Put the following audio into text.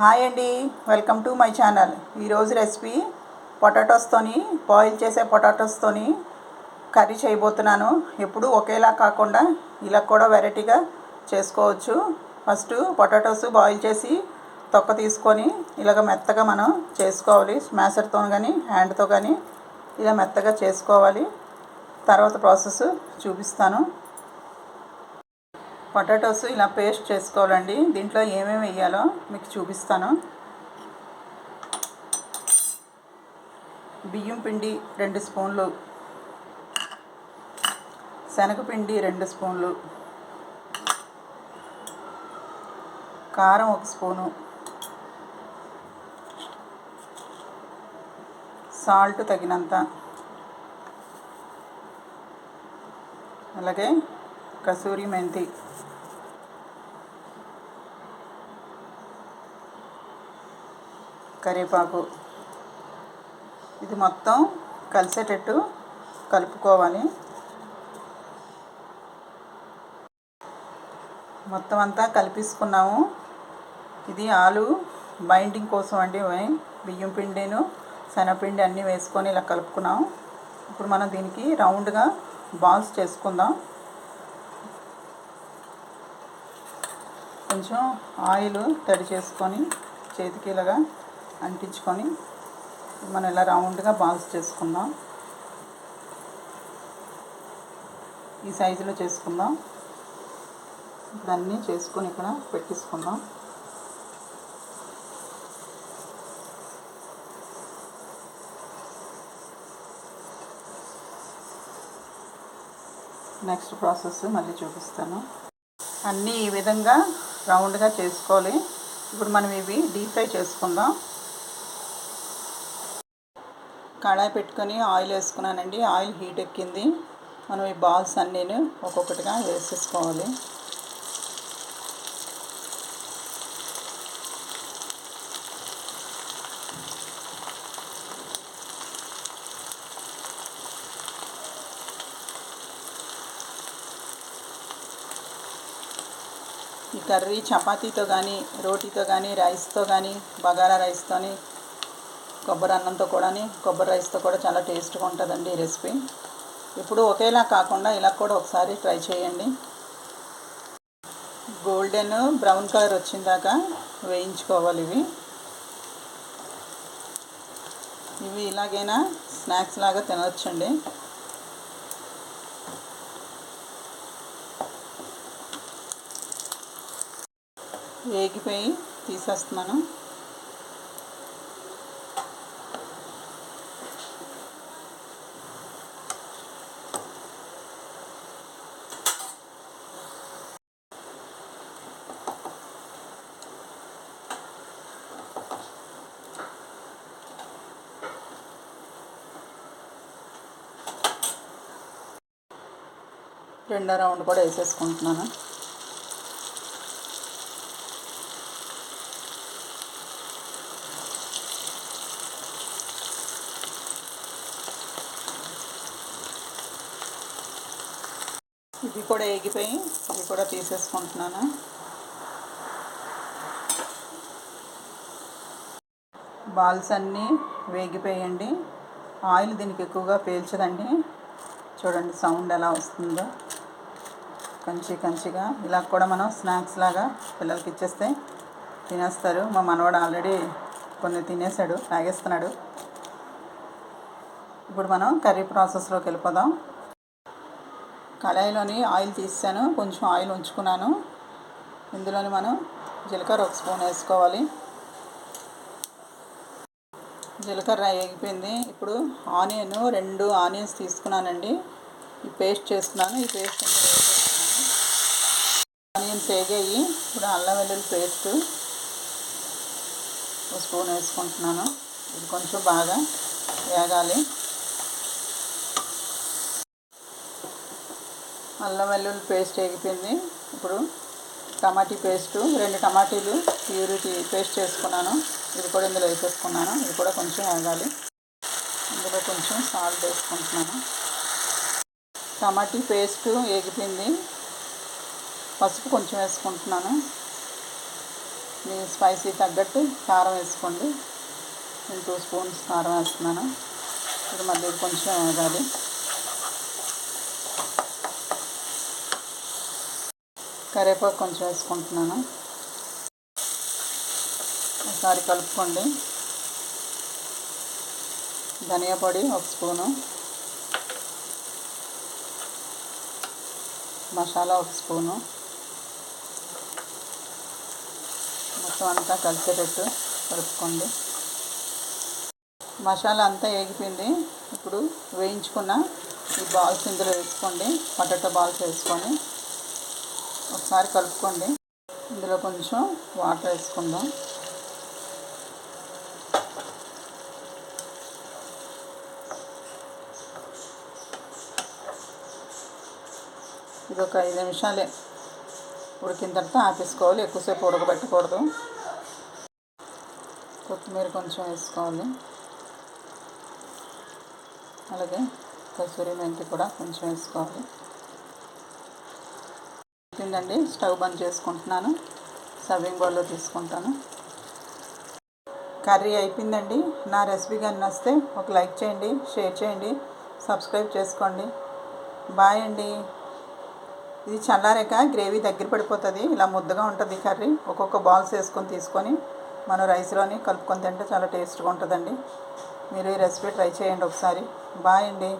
Hi అండి. Welcome to my channel. ఈరోజు recipe పొటాటోస్తోని బాయిల్ చేసే పొటాటోస్తోని కర్రీ చేయబోతున్నాను. ఎప్పుడు ఒకేలా కాకుండా ఇలా కూడా వెరైటీగా చేసుకోవచ్చు. ఫస్ట్ పొటాటోస్ బాయిల్ చేసి తొక్క తీసుకొని ఇలాగ మెత్తగా మనం చేసుకోవాలి. స్మాషర్తో కానీ హ్యాండ్తో కానీ ఇలా మెత్తగా చేసుకోవాలి. తర్వాత ప్రాసెస్ చూపిస్తాను. పొటాటోస్ ఇలా పేస్ట్ చేసుకోవాలండి. దీంట్లో ఏమేమి వేయాలో మీకు చూపిస్తాను. బియ్యం పిండి రెండు స్పూన్లు. శనగపిండి రెండు స్పూన్లు. కారం ఒక స్పూను. సాల్ట్ తగినంత. అలాగే కసూరి మెంతి. కరివేపాకు. ఇది మొత్తం కలిసేటట్టు కలుపుకోవాలి. మొత్తం అంతా కలిపేసుకున్నాము. ఇది ఆలు బైండింగ్ కోసం అండి. బియ్యం పిండిను శనగపిండి అన్నీ వేసుకొని ఇలా కలుపుకున్నాం ఇప్పుడు మనం దీనికి రౌండ్గా బాల్స్ చేసుకుందాం. కొంచెం ఆయిల్ తడి చేసుకొని చేతికి ఇలాగా అంటించుకొని మనం ఇలా రౌండ్గా బాల్స్ చేసుకుందాం. ఈ సైజులో చేసుకుందాం. ఇవన్నీ చేసుకొని ఇక్కడ పెట్టేసుకుందాం. నెక్స్ట్ ప్రాసెస్ మళ్ళీ చూపిస్తాను. అన్నీ ఈ విధంగా రౌండ్గా చేసుకోవాలి. ఇప్పుడు మనం ఇవి డీప్ ఫ్రై చేసుకుందాం. కళాయి పెట్టుకొని ఆయిల్ వేసుకున్నానండి. ఆయిల్ హీట్ ఎక్కింది. మనం ఈ బాల్స్ అన్నీ ఒక్కొక్కటిగా వేసేసుకోవాలి. ఈ కర్రీ చపాతీతో కానీ రోటీతో కానీ రైస్తో కానీ బగారా రైస్తోని కొబ్బరి అన్నంతో కూడా కొబ్బరి రైస్తో కూడా చాలా టేస్ట్గా ఉంటుందండి ఈ రెసిపీ. ఇప్పుడు ఒకేలా కాకుండా ఇలా కూడా ఒకసారి ట్రై చేయండి. గోల్డెన్ బ్రౌన్ కలర్ వచ్చిందాక వేయించుకోవాలి ఇవి. ఇవి ఇలాగైనా స్నాక్స్ లాగా తినవచ్చండి వేగిపోయి తీసేస్తున్నాను. రెండో రౌండ్ కూడా వేసేసుకుంటున్నాను. ఇవి కూడా ఎగిపోయి ఇవి కూడా తీసేసుకుంటున్నాను. బాల్స్ అన్నీ వేగిపోయండి. ఆయిల్ దీనికి ఎక్కువగా పీల్చదండి. చూడండి సౌండ్ ఎలా వస్తుందో. కంచి కంచిగా. ఇలా కూడా మనం స్నాక్స్ లాగా పిల్లలకి ఇచ్చేస్తే తినేస్తారు. మా మనవాడు ఆల్రెడీ కొన్ని తినేసాడు తాగేస్తున్నాడు. ఇప్పుడు మనం కర్రీ ప్రాసెస్లోకి వెళ్ళిపోదాం. కళాయిలోని ఆయిల్ తీసాను కొంచెం ఆయిల్ ఉంచుకున్నాను. ఇందులోని మనం జీలకర్ర ఒక స్పూన్ వేసుకోవాలి. జీలకర్ర వేగిపోయింది. ఇప్పుడు ఆనియన్ రెండు ఆనియన్స్ తీసుకున్నానండి. ఈ పేస్ట్ చేస్తున్నాను. ఈ పేస్ట్ ఆనియన్స్ వేగాయి. ఇప్పుడు అల్లం వెల్లుల్లి పేస్ట్ ఒక స్పూన్ వేసుకుంటున్నాను. ఇది కొంచెం బాగా వేగాలి. అల్లం వెల్లుల్లి పేస్ట్ వేగిపోయింది. ఇప్పుడు టమాటీ పేస్టు రెండు టమాటీలు ప్యూరిటీ పేస్ట్ చేసుకున్నాను. ఇది కూడా ఇందులో వేసేసుకున్నాను. ఇది కూడా కొంచెం వేగాలి. ఇందులో కొంచెం సాల్ట్ వేసుకుంటున్నాను. టమాటీ పేస్ట్ వేగిపోయింది. పసుపు కొంచెం వేసుకుంటున్నాను. మీ స్పైసీ తగ్గట్టు కారం వేసుకోండి. నేను టూ స్పూన్స్ కారం వేస్తున్నాను. ఇది మళ్ళీ కొంచెం వేగాలి కరివేపాకు కొంచెం వేసుకుంటున్నాను. ఒకసారి కలుపుకోండి. ధనియా పొడి ఒక స్పూను. మసాలా ఒక స్పూను. మొత్తం అంతా కలిసేటట్టు కలుపుకోండి. మసాలా అంతా వేగిపోయింది ఇప్పుడు వేయించుకున్న ఈ బాల్స్ ఇందులో వేసుకోండి. పొటాటో బాల్స్ వేసుకొని ఒకసారి కలుపుకోండి. ఇందులో కొంచెం వాటర్ వేసుకుందాం. ఇది ఒక ఐదు నిమిషాలే. ఉడికిన తర్వాత ఆపేసుకోవాలి ఎక్కువసేపు ఉడకబెట్టకూడదు. కొత్తిమీర కొంచెం వేసుకోవాలి. అలాగే కసూరి మెంతి కూడా కొంచెం వేసుకోవాలి. తిందండి స్టవ్ బంద్ చేసుకుంటున్నాను. సర్వింగ్ బౌల్లో తీసుకుంటాను. కర్రీ అయిపోయిందండి. నా రెసిపీ కానీ నచ్చితే ఒక లైక్ చేయండి షేర్ చేయండి సబ్స్క్రైబ్ చేసుకోండి. బాయ్ అండి. ఇది చల్లారాక గ్రేవీ దగ్గర పడిపోతుంది. ఇలా ముద్దగా ఉంటుంది కర్రీ. ఒక్కొక్క బాల్స్ వేసుకొని తీసుకొని మనం రైస్లోని కలుపుకొని తింటే చాలా టేస్ట్గా ఉంటుందండి. మీరు ఈ రెసిపీ ట్రై చేయండి ఒకసారి. బాయ్ అండి.